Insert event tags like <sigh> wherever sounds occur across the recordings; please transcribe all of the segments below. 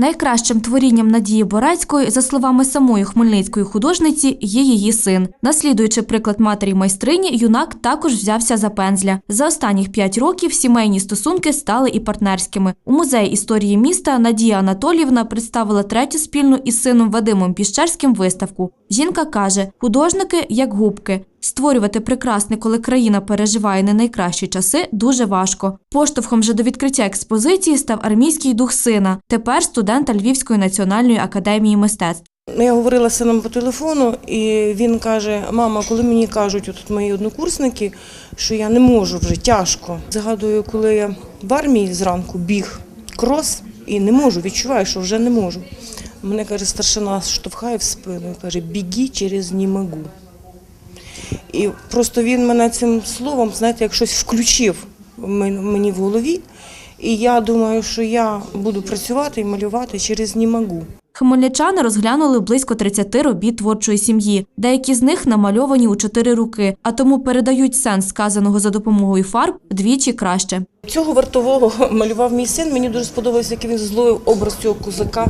Найкращим творінням Надії Борецької, за словами самої хмельницької художниці, є її син. Наслідуючи приклад матері майстрині, юнак також взявся за пензля. За останніх п'ять років сімейні стосунки стали і партнерськими. У музеї історії міста Надія Анатоліївна представила третю спільну із сином Вадимом Піщерським виставку. Жінка каже: художники як губки. Створювати прекрасне, коли країна переживає не найкращі часи, дуже важко. Поштовхом же до відкриття експозиції став армійський дух сина, тепер студента Львівської національної академії мистецтв. Я говорила з сином по телефону, і він каже: Мама, коли мені кажуть, от мої однокурсники, що я не можу вже тяжко. Згадую, коли я в армії зранку біг крос і не можу, відчуваю, що вже не можу. Мене каже, старшина штовхає в спину каже, біги через не. І просто він мене цим словом, знаєте, як щось включив мені в голові. І я думаю, що я буду працювати і малювати через не можу. Хмельничани розглянули близько 30 робіт творчої сім'ї. Деякі з них намальовані у чотири руки, а тому передають сенс сказаного за допомогою фарб вдвічі краще. Цього вартового <laughs> малював мій син. Мені дуже сподобалося, як він зловив образ цього козака.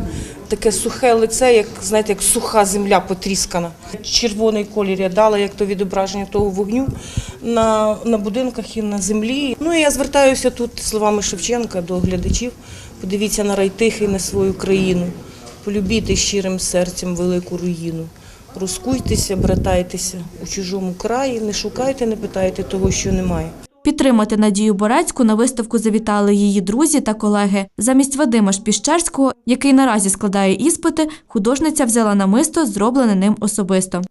Таке сухе лице, як знаєте, як суха земля потріскана. Червоний колір я дала, як то відображення того вогню на, на будинках і на землі. Ну і я звертаюся тут словами Шевченка до глядачів. Подивіться на рай тихий на свою країну. Полюбіте щирим серцем велику руїну. Розкуйтеся, братайтеся у чужому краї, не шукайте, не питайте того, що немає. Підтримати Надію Борецьку на виставку завітали її друзі та колеги. Замість Вадима Шпіщерського, який наразі складає іспити, художниця взяла намисто, зроблене ним особисто.